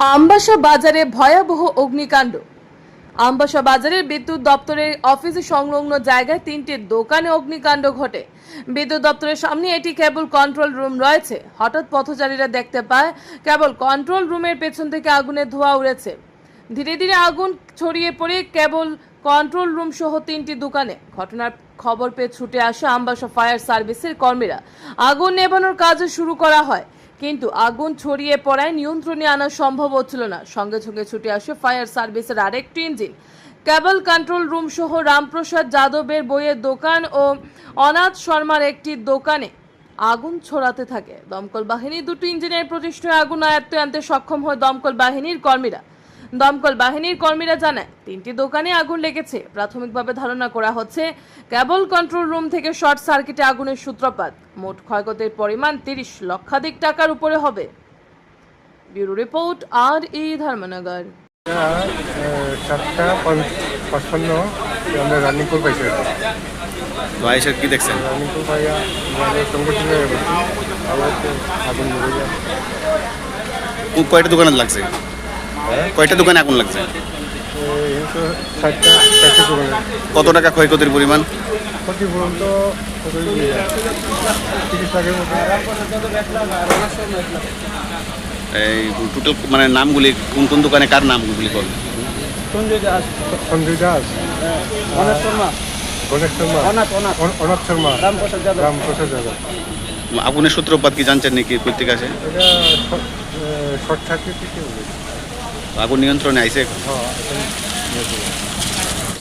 আমবাসা বাজারে ভয়াবহ অগ্নিকাণ্ড। আমবাসা বাজারের বিদ্যুৎ দপ্তরের অফিসে সংলগ্ন জায়গায় তিনটি দোকানে অগ্নিকাণ্ড ঘটে। বিদ্যুৎ দপ্তরের সামনে এটি কেবল কন্ট্রোল রুম রয়েছে। হঠাৎ পথচারীরা দেখতে পায়, কেবল কন্ট্রোল রুমের পেছন থেকে আগুনের ধোঁয়া উড়েছে। ধীরে ধীরে আগুন ছড়িয়ে পড়ে কেবল কন্ট্রোল রুম সহ তিনটি দোকানে। ঘটনার খবর পেয়ে ছুটে আসে আমবাসা ফায়ার সার্ভিসের কর্মীরা। আগুন নেভানোর কাজ শুরু করা হয়। কিন্তু আগুন ছড়িয়ে পড়ায় নিয়ন্ত্রণে আনা সম্ভব হচ্ছিল না। সঙ্গে সঙ্গে ছুটে আসে ফায়ার সার্ভিসের আরেকটি ইঞ্জিন। কেবল কন্ট্রোল রুম সহ রামপ্রসাদ যাদবের বইয়ের দোকান ও অনাথ শর্মার একটি দোকানে আগুন ছড়াতে থাকে। দমকল বাহিনী দুটি ইঞ্জিনের প্রতিষ্ঠায় আগুন আয়ত্তে আনতে সক্ষম হয় দমকল বাহিনীর কর্মীরা। দমকল বাহিনীর কর্মীরা জানায় তিনটি দোকানে আগুন লেগেছে। প্রাথমিকভাবে ধারণা করা হচ্ছে কেবল কন্ট্রোল রুম থেকে শর্ট সার্কিটে আগুনের সূত্রপাত। মোট ক্ষয়ক্ষতির পরিমাণ তিরিশ লক্ষাধিক টাকার উপরে হবে। ব্যুরো রিপোর্ট আর ই ধর্মনগর। চারটা পঞ্চ- পঁচপান্ন আমরা রানিং করে পাইছি। কি দেখছেন? রানিং করে পাইয়া আমাদের সংগঠন আবার আগুন কয়টা দোকানে লাগছে? কয়টা দোকানে আগুন লাগছে? কত টাকা ক্ষয়ক্ষতির পরিমাণ? এই টোটাল মানে নামগুলি, কোন কোন দোকানে কার নামগুলি বল? সঞ্জয় দাস আগুনের সূত্রপাত কি জানছেন নাকি কই আছে। আগুন নিয়ন্ত্রণে আইসে এখন। হ্যাঁ